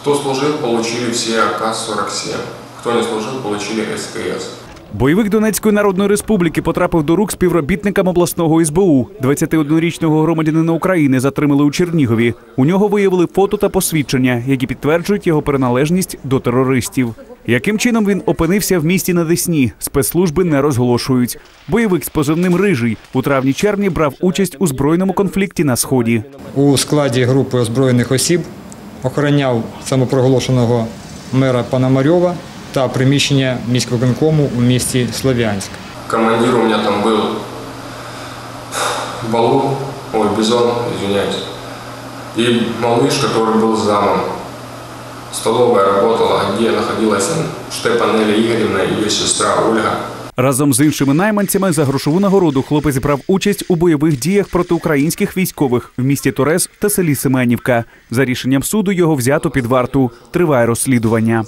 Кто служил, получили все АК-47. Кто не служил, получили СКС. Бойовик Донецької Народної Республіки потрапив до рук співробітникам обласного СБУ. 21-річного громадянина України затримали у Чернігові. У нього виявили фото та посвідчення, які підтверджують його приналежність до терористів. Яким чином він опинився в місті на Десні, спецслужби не розголошують. Бойовик з позивним Рижий у травні-червні брав участь у збройному конфлікті на сході. у складі групи озброєних осіб охороняв самопроголошеного мера Пономарьова та приміщення міськвиконкому у місті Слов'янськ. Командир у меня там был Балу, ой, Бизон, извиняюсь. И малыш, который был замом. Столовая работала, где находилась Штепанеля Игоревна и ее сестра Ольга. Разом з іншими найманцями за грошову нагороду хлопець брав участь у бойових діях проти українських військових в місті Торез та селі Семенівка. За рішенням суду його взято під варту. Триває розслідування.